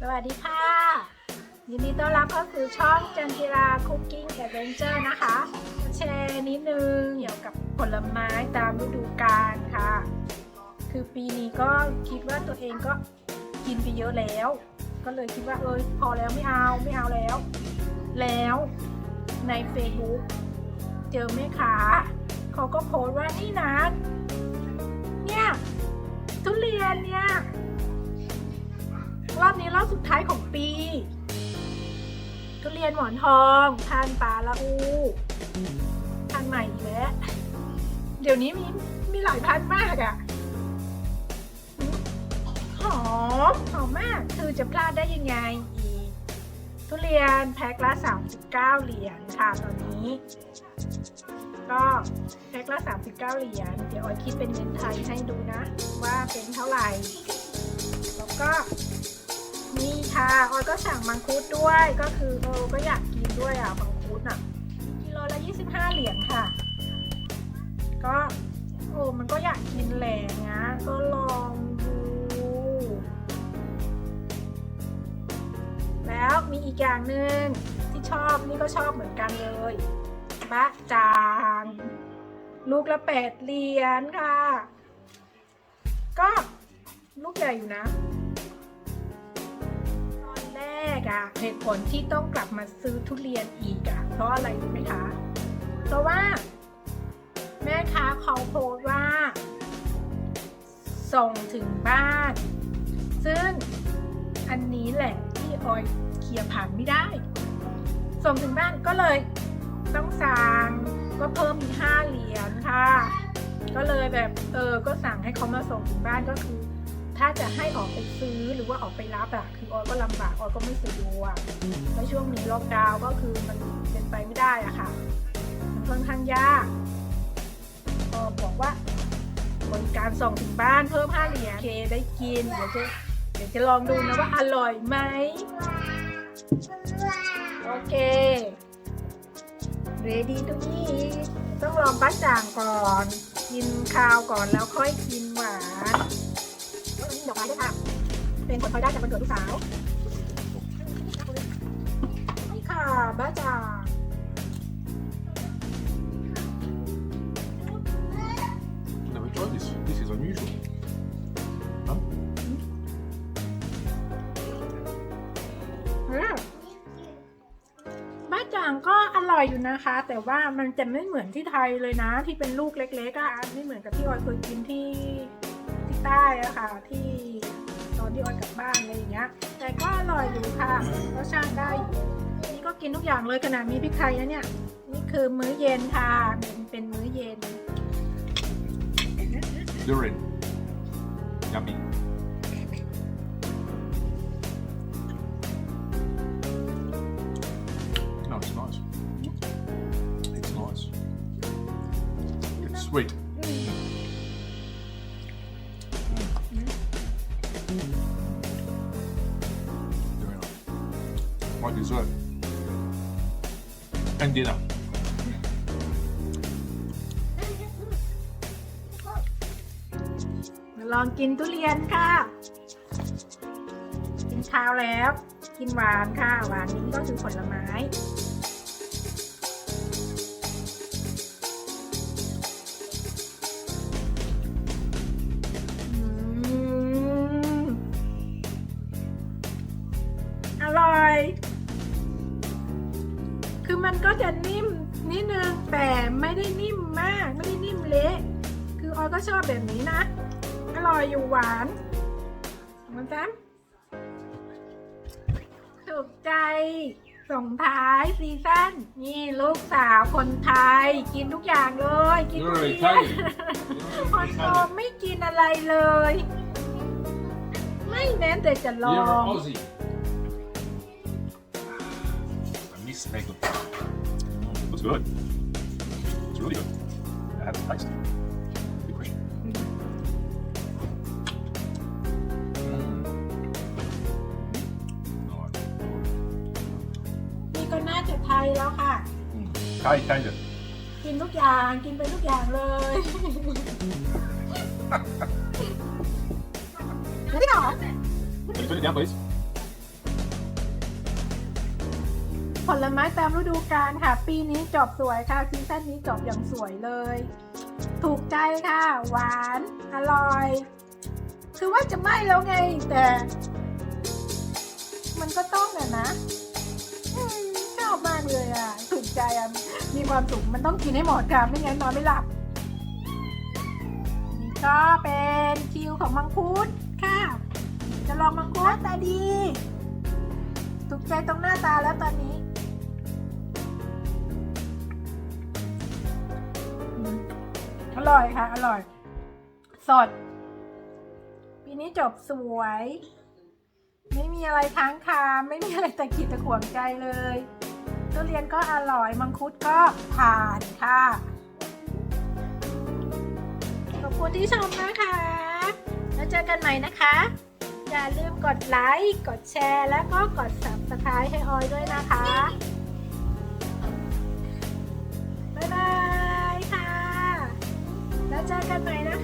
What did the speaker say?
สวัสดีค่ะ ยินดีต้อนรับเข้าสู่ช่องจันจิราคุกกิ้งแอดเวนเจอร์นะคะ แชร์นิดนึงเกี่ยวกับผลไม้ตามฤดูกาลค่ะ คือปีนี้ก็คิดว่าตัวเองก็กินไปเยอะแล้ว ก็เลยคิดว่าเออพอแล้วไม่เอาไม่เอาแล้ว แล้วใน Facebook เจอแม่ค้าเขาก็โพสต์ว่านี่นะเนี่ยทุเรียนเนี่ย อบนี้รอบสุดท้ายของปี ทุเรียนหมอนทองพันปลาละอูพันใหม่อีกแล้วเดี๋ยวนี้มีมีหลายพันมากอะ่ะหอมหอมมากคือจะพลาดได้ยังไงอีกทุเรียนแพ็คละ 39 เหรียญค่ะตอนนี้ ก็แพ็คละ 39 เหรียญเดี๋ยวออยคิดเป็นเงินไทยให้ดูนะ ว่าเป็นเท่าไหร่ แล้วก็ มีค่ะออยก็สั่งมังคุดด้วยก็คือเออก็อยากกินด้วยอะมังคุดอะกิโลละ25 เหรียญค่ะ ก็โอ้มันก็อยากกินแหละนะก็ลองดูแล้วมีอีกอย่างหนึ่งที่ชอบนี่ก็ชอบเหมือนกันเลยบะจางลูกละแปดเหรียญค่ะ ก็ลูกใหญ่อยู่นะ แรกเหตุผลที่ต้องกลับมาซื้อทุเรียนอีกอะเพราะอะไรรู้ไหมคะ เพราะว่า แม่ค้าเขาโพสต์ว่า ส่งถึงบ้าน ซึ่งอันนี้แหละที่ออยเคลียร์ผ่านไม่ได้ ส่งถึงบ้านก็เลยต้องสั่งก็เพิ่มอีกห้าเหรียญค่ะ ก็เลยแบบเออก็สั่งให้เขามาส่งถึงบ้านก็คือ ถ้าจะให้ออกไปซื้อหรือว่าออกไปรับอะคือออยก็ลำบากออยก็ไม่สะดวกในช่วงนี้ล็อกดาวน์ก็คือมันเป็นไปไม่ได้อะค่ะ มันค่อนข้างยากก็บอกว่าบริการส่งถึงบ้านเพิ่มห้าเหรียญเคได้กินเดี๋ยวจะเดี๋ยวจะลองดูนะว่าอร่อยไหมโอเค ready to eat ต้องลองป้าจ่างก่อน กินข้าวก่อนแล้วค่อยกินหวาน ดอกไม้ด้วยค่ะ เป็นผลพลอยได้จากวันเกิดลูกสาวนี่ค่ะบ้าจ่าง Never tried this. This is unusual. Huh? อืมบ้าจ่างก็อร่อยอยู่นะคะ แต่ว่ามันจะไม่เหมือนที่ไทยเลยนะ ที่เป็นลูกเล็กๆอะไม่เหมือนกับที่ออยเคยกินที่ ที่ใต้อะค่ะที่ตอนที่ออยกลับบ้านอะไรอย่างเงี้ย แต่ก็อร่อยอยู่ค่ะรสชาติได้อยู่นี่ก็กินทุกอย่างเลยขนาดมีพริกไทยนะเนี่ยนี่คือมื้อเย็นค่ะเป็นเป็นมื้อเย็น Durian. Yummy. No, it's nice. Nice. My dessert. And dinner. มาลองกินทุเรียนค่ะ กินเช้าแล้ว กินหวานค่ะ หวานนี้ก็คือผลไม้ ก็จะนิ่มนิดนึงแต่ไม่ได้นิ่มมากไม่ได้นิ่มเละคือออยก็ชอบแบบนี้นะ อร่อยอยู่หวานเหมือนกันถูกใจส่งท้ายซีซั่นนี่ลูกสาวคนไทย กินทุกอย่างเลย กินทุ You're เรียน Italian. คนโตไม่กินอะไรเลย ไม่แม้แต่จะลอ You're ง Aussie. I miss bacon. Looks good. It's really good. I have to taste it. Good question. Mm. Nice. นี่ก็น่าจะไทยแล้วค่ะ Mm. Thai, kind of. กินทุกอย่างกินไปทุกอย่างเลยไม่ได้หรอ Can you put it down, please? ผลไม้ตามฤดูกาลค่ะ ปีนี้จบสวยค่ะซีซั่นนี้จบอย่างสวยเลย ถูกใจค่ะ หวาน อร่อย คือว่าจะไม่แล้วไง แต่ มันก็ต้องอะนะชอบมากเลยอะ ถูกใจอะ มีความสุขมันต้องกินให้หมดค่ะไม่งั้นนอนไม่หลับ นี่ก็เป็นคิวของมังคุดค่ะ จะลองมังคุดตาดีถูกใจตรงหน้าตาแล้วตอนนี้ ร่อยค่ะ อร่อย สด ปีนี้จบสวย ไม่มีอะไรค้างคาไม่มีอะไรตะขิดตะขวงใจเลยทุเรียนก็อร่อย มังคุดก็ผ่านค่ะ ขอบคุณที่ชมนะคะ แล้วเจอกันใหม่นะคะ อย่าลืมกดไลค์ กดแชร์ แล้วก็กด subscribe ให้ออยด้วยนะคะ จอกันใหม่นะคะ